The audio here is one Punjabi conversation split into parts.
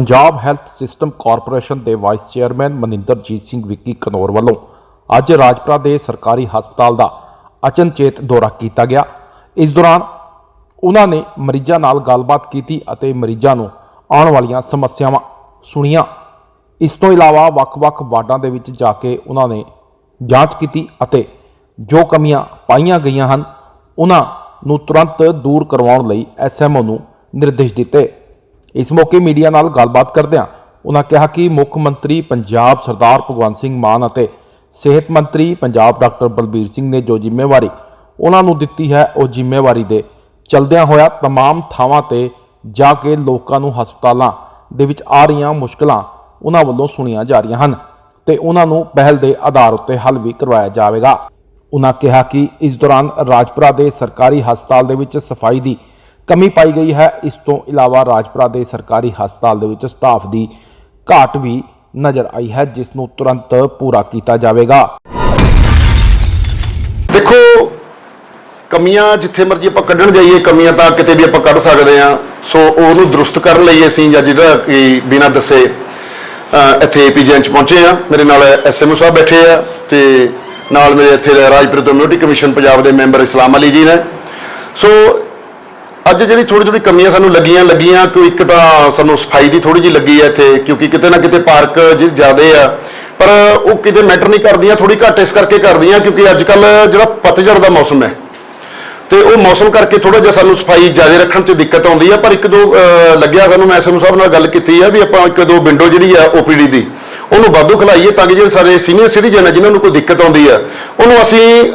ਪੰਜਾਬ ਹੈਲਥ ਸਿਸਟਮ ਕਾਰਪੋਰੇਸ਼ਨ ਦੇ ਵਾਈਸ ਚੇਅਰਮੈਨ ਮਨਿੰਦਰਜੀਤ ਸਿੰਘ ਵਿੱਕੀ ਕਨੌਰ ਵੱਲੋਂ ਅੱਜ ਰਾਜਪੁਰਾ ਦੇ ਸਰਕਾਰੀ ਹਸਪਤਾਲ ਦਾ ਅਚਨਚੇਤ ਦੌਰਾ ਕੀਤਾ ਗਿਆ। ਇਸ ਦੌਰਾਨ ਉਹਨਾਂ ਨੇ ਮਰੀਜ਼ਾਂ ਨਾਲ ਗੱਲਬਾਤ ਕੀਤੀ ਅਤੇ ਮਰੀਜ਼ਾਂ ਨੂੰ ਆਉਣ ਵਾਲੀਆਂ ਸਮੱਸਿਆਵਾਂ ਸੁਣੀਆਂ। ਇਸ ਤੋਂ ਇਲਾਵਾ ਵੱਖ-ਵੱਖ ਵਾਰਡਾਂ ਦੇ ਵਿੱਚ ਜਾ ਕੇ ਉਹਨਾਂ ਨੇ ਜਾਂਚ ਕੀਤੀ ਅਤੇ ਜੋ ਕਮੀਆਂ ਪਾਈਆਂ ਗਈਆਂ ਹਨ, ਉਹਨਾਂ ਨੂੰ ਤੁਰੰਤ ਦੂਰ ਕਰਵਾਉਣ ਲਈ ਐਸਐਮਓ ਨੂੰ ਨਿਰਦੇਸ਼ ਦਿੱਤੇ। ਇਸ ਮੌਕੇ ਮੀਡੀਆ ਨਾਲ ਗੱਲਬਾਤ ਕਰਦਿਆਂ ਉਹਨਾਂ ਕਿਹਾ ਕਿ ਮੁੱਖ ਮੰਤਰੀ ਪੰਜਾਬ ਸਰਦਾਰ ਭਗਵੰਤ ਸਿੰਘ ਮਾਨ ਅਤੇ ਸਿਹਤ ਮੰਤਰੀ ਪੰਜਾਬ ਡਾਕਟਰ ਬਲਬੀਰ ਸਿੰਘ ਨੇ ਜੋ ਜ਼ਿੰਮੇਵਾਰੀ ਉਹਨਾਂ ਨੂੰ ਦਿੱਤੀ ਹੈ ਉਹ ਜ਼ਿੰਮੇਵਾਰੀ ਦੇ ਚਲਦਿਆਂ ਹੋਇਆ तमाम ਥਾਵਾਂ ਤੇ ਜਾ ਕੇ ਲੋਕਾਂ ਨੂੰ ਹਸਪਤਾਲਾਂ ਦੇ ਵਿੱਚ ਆ ਰਹੀਆਂ ਮੁਸ਼ਕਲਾਂ ਉਹਨਾਂ ਵੱਲੋਂ ਸੁਣੀਆਂ ਜਾ ਰਹੀਆਂ ਹਨ ਤੇ ਉਹਨਾਂ ਨੂੰ ਪਹਿਲ ਦੇ ਆਧਾਰ ਉੱਤੇ ਹੱਲ ਵੀ ਕਰਵਾਇਆ ਜਾਵੇਗਾ ਉਹਨਾਂ ਕਿਹਾ ਕਿ ਇਸ ਦੌਰਾਨ ਰਾਜਪੁਰਾ ਦੇ ਸਰਕਾਰੀ ਹਸਪਤਾਲ ਦੇ ਵਿੱਚ ਸਫਾਈ ਦੀ ਕਮੀ ਪਾਈ ਗਈ ਹੈ। ਇਸ ਤੋਂ ਇਲਾਵਾ ਰਾਜਪੁਰਾ ਦੇ ਸਰਕਾਰੀ ਹਸਪਤਾਲ ਦੇ ਵਿੱਚ ਸਟਾਫ ਦੀ ਘਾਟ ਵੀ ਨਜ਼ਰ ਆਈ ਹੈ ਜਿਸ ਨੂੰ ਤੁਰੰਤ ਪੂਰਾ ਕੀਤਾ ਜਾਵੇਗਾ। ਦੇਖੋ ਕਮੀਆਂ ਜਿੱਥੇ ਮਰਜ਼ੀ ਆਪਾਂ ਕੱਢਣ ਜਾਈਏ ਕਮੀਆਂ ਤਾਂ ਕਿਤੇ ਵੀ ਆਪਾਂ ਕੱਢ ਸਕਦੇ ਆ ਸੋ ਉਹਨੂੰ ਦਰੁਸਤ ਕਰਨ ਲਈ ਅਸੀਂ ਜਾਂ ਜਿਹੜਾ ਕਿ ਬਿਨਾਂ ਦੱਸੇ ਅ, ਇੱਥੇ ਏਪੀਜੀਐਨ ਚ ਪਹੁੰਚੇ ਆ ਮੇਰੇ ਨਾਲ ਐਸਐਮਓ ਸਾਹਿਬ ਬੈਠੇ ਆ ਤੇ ਨਾਲ ਮੇਰੇ ਇੱਥੇ ਰਾਜਪੁਰ ਕਮਿਊਨਿਟੀ ਕਮਿਸ਼ਨ ਪੰਜਾਬ ਦੇ ਮੈਂਬਰ ਇਸਲਾਮ ਅਲੀ ਜੀ ਨੇ। ਸੋ ਅੱਜ ਜਿਹੜੀ ਥੋੜੀ ਥੋੜੀ ਕਮੀਆਂ ਸਾਨੂੰ ਲੱਗੀਆਂ ਲੱਗੀਆਂ ਕਿ ਇੱਕ ਤਾਂ ਸਾਨੂੰ ਸਫ਼ਾਈ ਦੀ ਥੋੜੀ ਜਿਹੀ ਲੱਗੀ ਹੈ ਇੱਥੇ, ਕਿਉਂਕਿ ਕਿਤੇ ਨਾ ਕਿਤੇ ਪਾਰਕ ਜਿਹੜੇ ਜ਼ਿਆਦੇ ਆ। ਪਰ ਉਹ ਕਿਤੇ ਮੈਟਰ ਨਹੀਂ ਕਰਦੀਆਂ ਥੋੜੀ ਘੱਟ ਇਸ ਕਰਕੇ ਕਰਦੀਆਂ, ਕਿਉਂਕਿ ਅੱਜ ਕੱਲ ਜਿਹੜਾ ਪਤਝੜ ਦਾ ਮੌਸਮ ਹੈ, ਤੇ ਉਹ ਮੌਸਮ ਕਰਕੇ ਥੋੜਾ ਜਿਹਾ ਸਾਨੂੰ ਸਫ਼ਾਈ ਜ਼ਿਆਦਾ ਰੱਖਣ 'ਚ ਦਿੱਕਤ ਆਉਂਦੀ ਆ। ਪਰ ਇੱਕ ਦੋ ਲੱਗਿਆ ਸਾਨੂੰ ਮੈਂ ਐਸਐਮ ਸਾਹਿਬ ਨਾਲ ਗੱਲ ਕੀਤੀ ਆ ਵੀ ਆਪਾਂ ਇੱਕ ਦੋ ਵਿੰਡੋ ਜਿਹੜੀ ਆ ਓਪੀਡੀ ਦੀ, ਉਹਨੂੰ ਵਾਧੂ ਖਲਾਈਏ ਤਾਂ ਕਿ ਜਿਹੜੇ ਸਾਰੇ ਸੀਨੀਅਰ ਸਿਟੀਜ਼ਨ ਆ ਜਿਨ੍ਹਾਂ ਨੂੰ ਕੋਈ ਦਿੱਕਤ ਆਉਂਦੀ ਆ, ਉਹਨੂੰ ਅਸੀਂ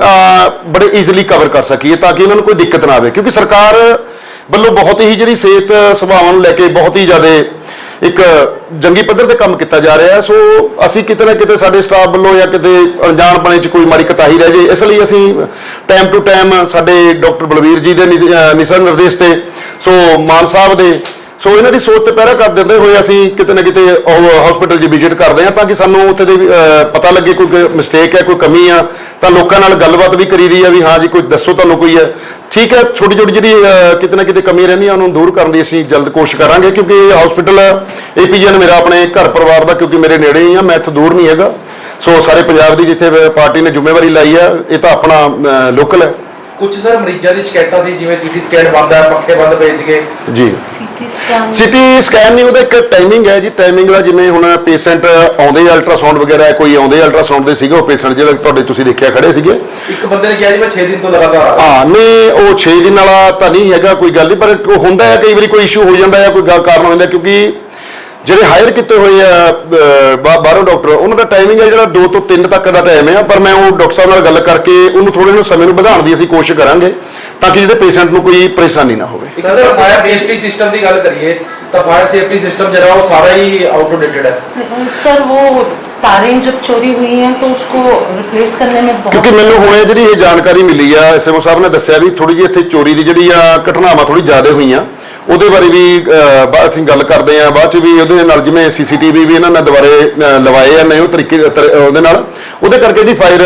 ਬੜੇ ਈਜ਼ੀਲੀ ਕਵਰ ਕਰ ਸਕੀਏ ਤਾਂ ਕਿ ਇਹਨਾਂ ਨੂੰ ਕੋਈ ਦਿੱਕਤ ਨਾ ਆਵੇ। ਕਿਉਂਕਿ ਸਰਕਾਰ ਵੱਲੋਂ ਬਹੁਤ ਹੀ ਜਿਹੜੀ ਸਿਹਤ ਸੁਭਾਵਾਂ ਨੂੰ ਲੈ ਕੇ ਬਹੁਤ ਹੀ ਜ਼ਿਆਦਾ ਇੱਕ ਜੰਗੀ ਪੱਧਰ ਤੇ ਕੰਮ ਕੀਤਾ ਜਾ ਰਿਹਾ ਸੋ ਅਸੀਂ ਕਿਤੇ ਨਾ ਕਿਤੇ ਸਾਡੇ ਸਟਾਫ ਵੱਲੋਂ ਜਾਂ ਕਿਤੇ ਅਣਜਾਣ ਅਣਜਾਣਪਣੇ ਚ ਕੋਈ ਮਾੜੀ ਕਤਾਹੀ ਰਹਿ ਜੇ, ਇਸ ਲਈ ਅਸੀਂ ਟਾਈਮ ਟੂ ਟਾਈਮ ਸਾਡੇ ਡਾਕਟਰ ਬਲਵੀਰ ਜੀ ਦੇ ਨਿ- ਅਹ ਨਿਰਦੇਸ਼ ਤੇ, ਸੋ ਮਾਨ ਸਾਹਿਬ ਦੇ ਸੋ ਇਹਨਾਂ ਦੀ ਸੋਚ ਤੇ ਪਹਿਰਾ ਕਰ ਦਿੰਦੇ ਹੋਏ ਅਸੀਂ ਕਿਤੇ ਨਾ ਕਿਤੇ ਹਸਪੀਟਲ 'ਚ ਵਿਜ਼ਿਟ ਕਰਦੇ ਹਾਂ ਤਾਂ ਕਿ ਸਾਨੂੰ ਉੱਥੇ ਦੇ ਪਤਾ ਲੱਗੇ ਕੋਈ ਮਿਸਟੇਕ ਹੈ, ਕੋਈ ਕਮੀ ਆ, ਤਾਂ ਲੋਕਾਂ ਨਾਲ ਗੱਲਬਾਤ ਵੀ ਕਰੀਦੀ ਆ ਵੀ ਹਾਂ ਜੀ, ਕੋਈ ਦੱਸੋ ਤੁਹਾਨੂੰ ਕੋਈ ਹੈ। ਠੀਕ ਹੈ, ਛੋਟੀ ਛੋਟੀ ਜਿਹੜੀ ਕਿਤੇ ਨਾ ਕਿਤੇ ਕਮੀ ਰਹਿੰਦੀਆਂ ਉਹਨੂੰ ਦੂਰ ਕਰਨ ਦੀ ਅਸੀਂ ਜਲਦ ਕੋਸ਼ਿਸ਼ ਕਰਾਂਗੇ ਕਿਉਂਕਿ ਹਸਪੀਟਲ ਏਪੀਜੀਐਨ ਮੇਰਾ ਆਪਣੇ ਘਰ ਪਰਿਵਾਰ ਦਾ ਕਿਉਂਕਿ ਮੇਰੇ ਨੇੜੇ ਹੀ ਆ, ਮੈਂ ਇੱਥੋਂ ਦੂਰ ਨਹੀਂ ਹੈਗਾ। ਸੋ ਸਾਰੇ ਪੰਜਾਬ ਦੀ ਜਿੱਥੇ ਪਾਰਟੀ ਨੇ ਜ਼ਿੰਮੇਵਾਰੀ ਲਾਈ ਆ, ਇਹ ਤਾਂ ਆਪਣਾ ਲੋਕਲ ਹੈ। ਕੁਝ ਸਰ ਮਰੀਜ਼ਾਂ ਦੀ ਸ਼ਿਕਾਇਤਾਂ ਸੀ ਜਿਵੇਂ ਸੀਟੀ ਸਕੈਨ ਬੰਦ ਹੈ ਪੱਖੇ ਬੰਦ ਪਏ ਸੀਗੇ। ਜੀ। ਸੀਟੀ ਸਕੈਨ ਸਿਟੀ ਸਕੈਨ ਨਹੀਂ ਉਹਦਾ ਇੱਕ ਟਾਈਮਿੰਗ ਹੈ ਜੀ ਟਾਈਮਿੰਗ ਦਾ ਜਿਵੇਂ ਹੁਣ ਪੇਸ਼ੈਂਟ ਆਉਂਦੇ ਅਲਟਰਾਸਾਊਂਡ ਵਗੈਰਾ ਕੋਈ ਆਉਂਦੇ ਅਲਟਰਾਸਾਊਂਡ ਦੇ ਸੀਗੇ ਉਹ ਪੇਸ਼ੈਂਟ ਜਿਹੜਾ ਤੁਹਾਡੇ ਤੁਸੀਂ ਦੇਖਿਆ ਖੜੇ ਸੀਗੇ। ਇੱਕ ਬੰਦੇ ਨੇ ਕਿਹਾ ਜੀ ਮੈਂ 6 ਦਿਨ ਤੋਂ ਲਗਾਤਾਰ ਆ ਹਾਂ ਨਹੀਂ ਉਹ 6 ਦਿਨ ਵਾਲਾ ਤਾਂ ਨਹੀਂ ਹੈਗਾ ਕੋਈ ਗੱਲ ਨਹੀਂ ਪਰ ਉਹ ਹੁੰਦਾ ਹੈ ਕਈ ਵਾਰੀ ਕੋਈ ਇਸ਼ੂ ਹੋ ਜਾਂਦਾ ਹੈ ਕੋਈ ਗਾ- ਕਾਰਨ ਹੋ ਜਾਂਦਾ ਕਿਉਂਕਿ ਜਿਹੜੇ ਹਾਇਰ ਕੀਤੇ ਹੋਏ ਆ ਅਹ, ਬਾ- ਬਾਹਰੋਂ ਡਾਕਟਰ ਉਹਨਾਂ ਦਾ ਟਾਈਮਿੰਗ ਹੈ ਜਿਹੜਾ 2 ਤੋਂ 3 ਤੱਕ ਦਾ ਟਾਈਮ ਹੈ ਪਰ ਮੈਂ ਉਹ ਡਾਕਟਰ ਸਾਹਿਬ ਨਾਲ ਗੱਲ ਕਰਕੇ ਉਹਨੂੰ ਥੋੜੇ ਨੂੰ ਸਮੇਂ ਨੂੰ ਵਧਾਉਣ ਦੀ ਅਸੀਂ ਕੋਸ਼ਿਸ਼ ਕਰਾਂਗੇ ਤਾਂ ਕਿ ਜਿਹੜੇ ਪੇਸ਼ੈਂਟ ਨੂੰ ਕੋਈ ਪਰੇਸ਼ਾਨੀ ਨਾ ਹੋਵੇ ਇੱਕ ਸਰ ਫਾਇਰ ਸੇਫਟੀ ਸਿਸਟਮ ਦੀ ਗੱਲ ਕਰੀਏ ਤਾਂ ਫਾਇਰ ਸੇਫਟੀ ਸਿਸਟਮ ਜਿਹੜਾ ਉਹ ਸਾਰਾ ਹੀ ਆਊਟਡੇਟਡ ਹੈ सर वो तारें जब चोरी हुई हैं तो उसको रिप्लेस करने में बहुत ਕਿਉਂਕਿ ਮੈਨੂੰ ਹੁਣੇ ਜਿਹੜੀ ਇਹ ਜਾਣਕਾਰੀ ਮਿਲੀ ਆ ਐਸਐਮਓ ਸਾਹਿਬ ਨੇ ਦੱਸਿਆ ਵੀ ਥੋੜੀ ਜਿਹੀ ਇੱਥੇ ਚੋਰੀ ਦੀ ਜਿਹੜੀ ਆ ਘਟਨਾਵਾਂ ਥੋੜੀ ਜ਼ਿਆਦਾ ਹੋਈਆਂ ਉਹਦੇ ਬਾਰੇ ਵੀ ਅਹ, ਅਸੀਂ ਗੱਲ ਕਰਦੇ ਆ ਬਾਅਦ ਚ ਵੀ ਉਹਦੇ ਨਾਲ ਜਿਵੇਂ ਸੀਸੀਟੀਵੀ ਵੀ ਇਹਨਾਂ ਨੇ ਦੁਬਾਰੇ ਲਵਾਏ ਆ ਨਵੇਂ ਉਹ ਤਰੀਕੇ ਉਹਦੇ ਨਾਲ। ਉਹਦੇ ਕਰਕੇ ਜਿਹੜੀ ਫਾਇਰ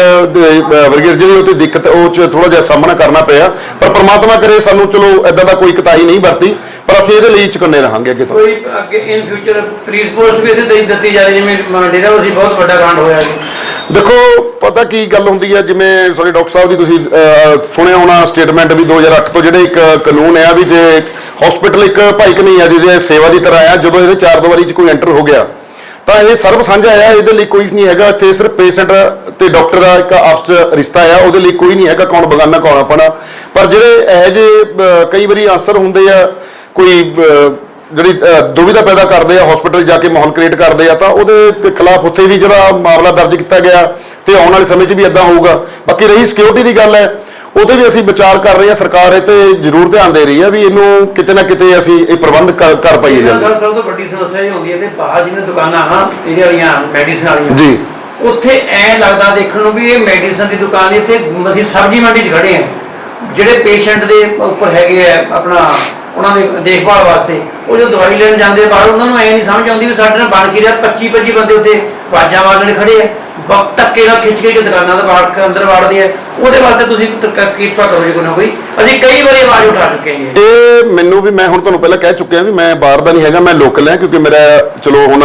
ਬ੍ਰਿਗੇਡ ਜਿਹੜੀ ਉਹ ਤੇ ਦਿੱਕਤ ਉਹ ਚ ਥੋੜਾ ਜਿਹਾ ਸਾਹਮਣਾ ਕਰਨਾ ਪਿਆ। ਪਰ ਪ੍ਰਮਾਤਮਾ ਕਰੇ ਸਾਨੂੰ ਚਲੋ ਐਦਾਂ ਦਾ ਕੋਈ ਕਤਾਈ ਨਹੀਂ ਵਰਤੀ। ਪਰ ਅਸੀਂ ਇਹਦੇ ਲਈ ਚੁਕੰਨੇ ਰਹਾਂਗੇ ਅੱਗੇ ਤੋਂ। ਕੋਈ ਅੱਗੇ ਇਨ ਫਿਊਚਰ ਪੁਲਿਸ ਪੋਸਟ ਵੀ ਇਹਦੇ ਦਿੱਤੀ ਜਾ ਰਹੀ ਜਿਵੇਂ ਡੇਰਾ ਵਸੀ ਬਹੁਤ ਵੱਡਾ ਕਾਂਡ ਹੋਇਆ ਜੀ ਦੇਖੋ, ਪਤਾ ਕੀ ਗੱਲ ਹੁੰਦੀ ਹੈ ਜਿਵੇਂ ਸਾਡੇ ਡਾਕਟਰ ਸਾਹਿਬ ਦੀ ਤੁਸੀਂ ਸੁਣਿਆ ਹੋਣਾ ਸਟੇਟਮੈਂਟ ਵੀ 2008 ਤੋਂ ਜਿਹੜੇ ਇੱਕ ਕਾਨੂੰਨ ਹੈ ਵੀ ਜੇ ਹਸਪੀਟਲ ਇੱਕ ਭਾਈਕ ਨਹੀਂ ਹੈ ਜਿਹਦੇ ਸੇਵਾ ਦੀ ਤਰ੍ਹਾਂ ਆ, ਜਦੋਂ ਇਹਦੇ ਚਾਰ ਦੀਵਾਰੀ 'ਚ ਕੋਈ ਐਂਟਰ ਹੋ ਗਿਆ, ਤਾਂ ਇਹ ਸਰਬ ਸਾਂਝਾ ਆ, ਇਹਦੇ ਲਈ ਕੋਈ ਨਹੀਂ ਹੈਗਾ, ਇੱਥੇ ਸਿਰਫ ਪੇਸ਼ੈਂਟ ਤੇ ਡਾਕਟਰ ਦਾ ਇੱਕ ਆਪਸ 'ਚ ਰਿਸ਼ਤਾ ਆ, ਉਹਦੇ ਲਈ ਕੋਈ ਨਹੀਂ ਹੈਗਾ, ਕੌਣ ਬਗਾਨਾ, ਕੌਣ ਆਪਣਾ, ਪਰ ਜਿਹੜੇ ਇਹੋ ਜਿਹੇ ਕਈ ਵਾਰੀ ਆਂਸਰ ਹੁੰਦੇ ਆ, ਕੋਈ ਜਿਹੜੀ ਦੁਵਿਧਾ ਪੈਦਾ ਕਰਦੇ ਆ ਹਸਪੀਟਲ ਜਾ ਕੇ ਮਾਹੌਲ ਕ੍ਰੀਏਟ ਕਰਦੇ ਆ ਤਾਂ ਉਹਦੇ ਤੇ ਖਿਲਾਫ ਉੱਥੇ ਵੀ ਜਿਹੜਾ ਮਾਮਲਾ ਦਰਜ ਕੀਤਾ ਗਿਆ ਤੇ ਆਉਣ ਵਾਲੇ ਸਮੇਂ 'ਚ ਵੀ ਇਦਾਂ ਹੋਊਗਾ। ਬਾਕੀ ਰਹੀ ਸਿਕਿਉਰਿਟੀ ਦੀ ਗੱਲ ਹੈ ਉਹਦੇ ਵੀ ਅਸੀਂ ਵਿਚਾਰ ਕਰ ਰਹੇ ਹਾਂ ਸਰਕਾਰ ਇਹ ਤੇ ਜ਼ਰੂਰ ਧਿਆਨ ਦੇ ਰਹੀ ਹੈ ਵੀ ਇਹਨੂੰ ਕਿਤੇ ਨਾ ਕਿਤੇ ਅਸੀਂ ਇਹ ਪ੍ਰਬੰਧ ਕਰ ਪਾਈਏ ਜਲਦੀ ਸਰ ਸਭ ਤੋਂ ਵੱਡੀ ਸਮੱਸਿਆ ਇਹ ਹੁੰਦੀ ਹੈ ਤੇ ਬਾਹਰ ਜਿਵੇਂ ਦੁਕਾਨਾਂ ਹਨ ਇਹਦੇ ਵਾਲੀਆਂ ਮੈਡੀਸਨ ਵਾਲੀਆਂ। ਜੀ। ਉੱਥੇ ਐ ਲੱਗਦਾ ਦੇਖਣ ਨੂੰ ਵੀ ਇਹ ਮੈਡੀਸਨ ਦੀ ਦੁਕਾਨ ਇੱਥੇ ਅਸੀਂ ਸਬਜ਼ੀ ਮੰਡੀ 'ਚ ਖੜੇ ਆ ਜਿਹੜੇ ਪੇਸ਼ੈਂਟ ਦੇ ਉੱਪਰ ਹੈਗੇ ਆ, ਆਪਣਾ ਉਹਨਾਂ ਦੇ ਦੇਖਭਾਲ ਵਾਸਤੇ, ਉਹ ਜੋ ਦਵਾਈ ਲੈਣ ਜਾਂਦੇ ਬਾਹਰ, ਉਹਨਾਂ ਨੂੰ ਐ ਨਹੀਂ ਸਮਝ ਆਉਂਦੀ ਵੀ ਸਾਡੇ ਨਾਲ ਬਣ ਕੀ ਰਿਹਾ 25 25 ਬੰਦੇ ਉੱਥੇ ਵਾਜਾਂ ਮਾਰਨ ਖੜੇ ਆ। ਵਕਤ ਧੱਕੇ ਨਾਲ ਖਿੱਚ ਕੇ ਦੁਕਾਨਾਂ ਦਾ ਬਾਹਰ ਅੰਦਰ ਵਾੜਦੇ ਆ। ਉਹਦੇ ਵਾਸਤੇ ਤੁਸੀਂ ਤਰਕ- ਕਿਰਪਾ ਕੋਈ ਨਾ ਕੋਈ। ਅਸੀਂ ਕਈ ਵਾਰੀ ਆਵਾਜ਼ ਉਠਾ ਚੁੱਕੇ ਹਾਂ ਇਹ ਮੈਨੂੰ ਵੀ, ਮੈਂ ਹੁਣ ਤੁਹਾਨੂੰ ਪਹਿਲਾਂ ਕਹਿ ਚੁੱਕਿਆ ਵੀ ਮੈਂ ਬਾਹਰ ਦਾ ਨਹੀਂ ਹੈਗਾ, ਮੈਂ ਲੋਕਲ ਹਾਂ, ਕਿਉਂਕਿ ਮੇਰਾ, ਚਲੋ ਹੁਣ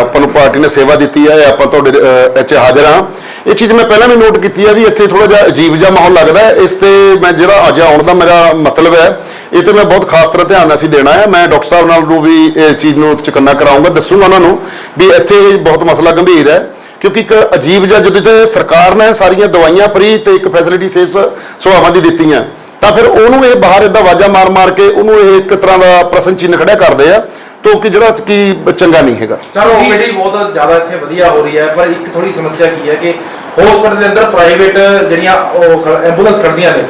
ਆਪਾਂ ਨੂੰ ਪਾਰਟੀ ਨੇ ਸੇਵਾ ਦਿੱਤੀ ਹੈ ਆਪਾਂ ਤੁਹਾਡੇ ਇੱਥੇ ਹਾਜ਼ਰ ਹਾਂ। ਇਹ ਚੀਜ਼ ਮੈਂ ਪਹਿਲਾਂ ਵੀ ਨੋਟ ਕੀਤੀ ਹੈ ਵੀ ਇੱਥੇ ਥੋੜਾ ਜਿਹਾ ਅਜੀਬ ਜਿਹਾ ਮਾਹੌਲ ਲੱਗਦਾ ਹੈ। ਇਸ ਤੇ ਮੈਂ ਜਿਹੜਾ ਅੱਜ ਆਉਣ ਦਾ ਮੇਰਾ ਮਤਲਬ ਹੈ, ਇਹ ਤੇ ਮੈਂ ਬਹੁਤ ਖਾਸ ਤਰ੍ਹਾਂ ਧਿਆਨ ਅਸੀਂ ਦੇਣਾ ਹੈ। ਮੈਂ ਡਾਕਟਰ ਸਾਹਿਬ ਨਾਲ ਨੂੰ ਵੀ ਇਹ ਚੀਜ਼ ਨੂੰ ਚੁਕੰਨਾ ਕਰਾਉਂਗਾ, ਦੱਸੂਗਾ ਉਹਨਾਂ ਨੂੰ ਵੀ ਇੱਥੇ ਬਹੁਤ ਮਸਲਾ ਗੰਭੀਰ ਹੈ। ਕਿਉਂਕਿ ਇੱਕ ਅਜੀਬ ਜਿਹਾ ਜਦੋਂ ਤੇ ਸਰਕਾਰ ਨੇ ਸਾਰੀਆਂ ਦਵਾਈਆਂ ਫ੍ਰੀ ਤੇ ਇੱਕ ਫੈਸਿਲਿਟੀ ਸੇਫ ਸੁਭਾਵਾਂ ਦੀ ਦਿੱਤੀਆਂ, ਤਾਂ ਫਿਰ ਉਹਨੂੰ ਇਹ ਬਾਹਰ ਇਦਾਂ ਵਾਜਾ ਮਾਰ ਮਾਰ ਕੇ ਉਹਨੂੰ ਇਹ ਇੱਕ ਤਰ੍ਹਾਂ ਦਾ ਪ੍ਰਸ਼ਨ ਚਿੰਨ੍ਹ ਖੜਿਆ ਕਰਦੇ ਆ। ਤੋਂ ਕਿ ਜਿਹੜਾ ਕਿ ਚੰਗਾ ਨਹੀਂ ਹੈਗਾ? ਸਰ ਓਪੀਡੀ ਬਹੁਤ ਜ਼ਿਆਦਾ ਇੱਥੇ ਵਧੀਆ ਹੋ ਰਹੀ ਹੈ ਪਰ ਇੱਕ ਥੋੜੀ ਸਮੱਸਿਆ ਕੀ ਹੈ ਕਿ ਹਸਪੀਟਲ ਦੇ ਅੰਦਰ ਪ੍ਰਾਈਵੇਟ ਜਿਹੜੀਆਂ ਐਂਬੂਲੈਂਸ ਖੜਦੀਆਂ ਨੇ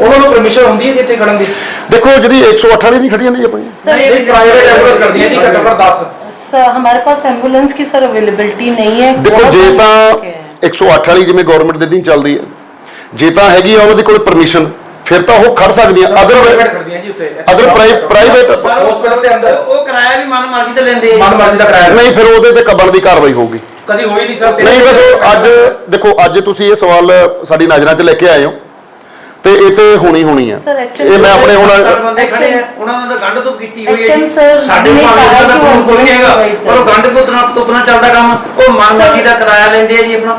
ਉਹਨਾਂ ਨੂੰ ਪਰਮਿਸ਼ਨ ਹੁੰਦੀ ਹੈ ਜਿੱਥੇ ਖੜਨ ਦੀ? ਦੇਖੋ ਜਿਹੜੀ 108 ਵਾਲੀ ਨਹੀਂ ਖੜੀਆਂ ਨੇ ਆਪਣੀ ਸਰ ਇਹ ਪ੍ਰਾਈਵੇਟ ਐਂਬੂਲੈਂਸ ਖੜਦੀਆਂ ਜੀ ਘੱਟੋ ਘੱਟ 10 ਸਰ ਹਮਾਰੇ ਪਾਸ ਐਂਬੂਲੈਂਸ ਕੀ ਸਰ ਅਵੇਲੇਬਿਲਿਟੀ ਨਹੀਂ ਹੈ ਦੇਖੋ ਜੇ ਤਾਂ 108 ਵਾਲੀ ਜਿਵੇਂ ਗਵਰਨਮੈਂਟ ਦੇ ਦਿਨ ਚੱਲਦੀ ਹੈ ਜੇ ਤਾਂ ਹੈਗੀ ਆ ਉਹਦੇ ਕੋਲ ਪਰਮਿਸ਼ਨ ਫਿਰ ਤਾਂ ਉਹ ਖੜ ਸਕਦੀਆਂ। ਪ੍ਰਾਈਵੇਟ ਅਦਰ ਖੜਦੀਆਂ ਜੀ ਉੱਥੇ ਅਦਰ ਪ੍ਰਾਈਵੇਟ ਹਸਪੀਟਲ ਦੇ ਅੰਦਰ ਉਹ ਕਿਰਾਇਆ ਵੀ ਮਨ ਮਰਜ਼ੀ ਤੇ ਲੈਂਦੇ ਆ। ਮਨ ਮਰਜ਼ੀ ਦਾ ਕਿਰਾਇਆ। ਨਹੀਂ ਫਿਰ ਉਹਦੇ ਤੇ ਕਬਲ ਦੀ ਕਾਰਵਾਈ ਹੋਊਗੀ। ਕਦੀ ਹੋਈ ਨਹੀਂ ਸਰ। ਨਹੀਂ ਬਸ ਅੱਜ ਦੇਖੋ ਅੱਜ ਤੁਸੀਂ ਇਹ ਸਵਾਲ ਸਾਡੀ ਨਜ਼ਰਾਂ 'ਚ ਲੈ ਕੇ ਆਏ ਹੋ। ਤੇ ਇਹ ਤੇ ਹੋਣੀ ਹੋਣੀ ਆ ਇਹ ਮੈਂ ਆਪਣੇ ਹੁਣ ਉਹਨਾਂ ਤਾਂ ਗੰਢ ਤੋਂ ਕੀਤੀ ਹੋਈ ਹੈ ਸਾਡੇ ਭਾਵੇਂ ਦਾ ਕੋਈ ਨਹੀਂ ਹੈਗਾ। ਪਰ ਉਹ ਗੰਢ ਤੋਂ ਤਨਾ ਤੋਂ ਆਪਣਾ ਚੱਲਦਾ ਕੰਮ। ਉਹ ਮਨ ਮਰਜ਼ੀ ਦਾ ਕਿਰਾਇਆ ਲੈਂਦੇ ਆ ਜੀ ਆਪਣਾ।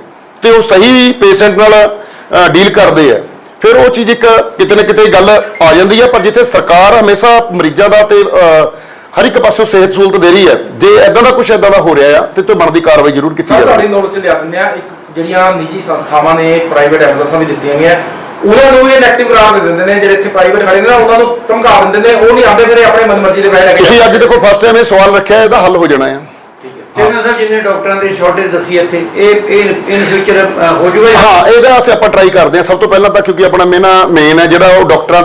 ਤੇ ਉਹ ਸਹੀ ਪੇਸ਼ੈਂਟ ਨਾਲ ਡੀਲ ਕਰਦੇ ਆ। ਫਿਰ ਉਹ ਚੀਜ਼ ਇੱਕ ਕਿਤੇ ਨਾ ਕਿਤੇ ਗੱਲ ਆ ਜਾਂਦੀ ਹੈ ਪਰ ਜਿੱਥੇ ਸਰਕਾਰ ਹਮੇਸ਼ਾ ਮਰੀਜ਼ਾਂ ਦਾ ਤੇ ਹਰ ਇੱਕ ਪਾਸੋਂ ਸਿਹਤ ਸਹੂਲਤ ਦੇ ਰਹੀ ਹੈ ਜੇ ਐਦਾਂ ਦਾ ਕੁਝ ਐਦਾਂ ਦਾ ਹੋ ਰਿਹਾ ਆ ਤੇ ਤੇ ਬਣਦੀ ਕਾਰਵਾਈ ਜ਼ਰੂਰ ਕੀਤੀ ਸਰ ਤੁਹਾਡੀ ਜਾਵੇ ਨੋਟ ਚ ਲਿਆ ਦਿੰਦੇ ਆ ਇੱਕ ਜਿਹੜੀਆਂ ਨਿੱਜੀ ਸੰਸਥਾਵਾਂ ਨੇ ਪ੍ਰਾਈਵੇਟ ਐਂਬੂਲੈਂਸਾਂ ਵੀ ਦਿੱਤੀਆਂ ਗਈਆਂ ਉਹਨਾਂ ਨੂੰ ਵੀ ਇਨੈਕਟਿਵ ਕਰਾਰ ਦੇ ਦਿੰਦੇ ਨੇ ਜਿਹੜੇ ਇੱਥੇ ਪ੍ਰਾਈਵੇਟ ਖੜੇ ਨੇ ਨਾ ਉਹਨਾਂ ਨੂੰ ਧਮਕਾ ਦਿੰਦੇ ਨੇ ਉਹ ਨਹੀਂ ਆਉਂਦੇ ਫਿਰ ਆਪਣੇ ਮਨਮਰਜ਼ੀ ਦੇ ਪੈਸੇ ਲੈ ਕੇ ਤੁਸੀਂ ਅੱਜ ਦੇਖੋ ਫਸਟ ਟਾਈਮ ਇਹ ਸਵਾਲ ਰੱਖਿਆ ਇਹਦਾ ਹੱਲ ਹੋ ਜਾਣਾ ਆ। ਚੇਅਰਮੈਨ ਸਾਹਿਬ ਜਿੰਨੇ ਡਾਕਟਰਾਂ ਦੀ ਸ਼ਾਰਟੇਜ ਦੱਸੀ ਇੱਥੇ, ਇਹ ਇਹ ਇਨ ਫਿਊਚਰ ਹੋ ਜਾਊਗਾ ਹਾਂ, ਇਹਦਾ ਅਸੀਂ ਆਪਾਂ ਟਰਾਈ ਕਰਦੇ ਹਾਂ। ਸਭ ਤੋਂ ਪਹਿਲਾਂ ਤਾਂ ਕਿਉਂਕਿ ਆਪਣਾ ਮੇਨ ਮੇਨ ਹੈ ਜਿਹੜਾ ਉਹ ਡਾਕਟਰਾਂ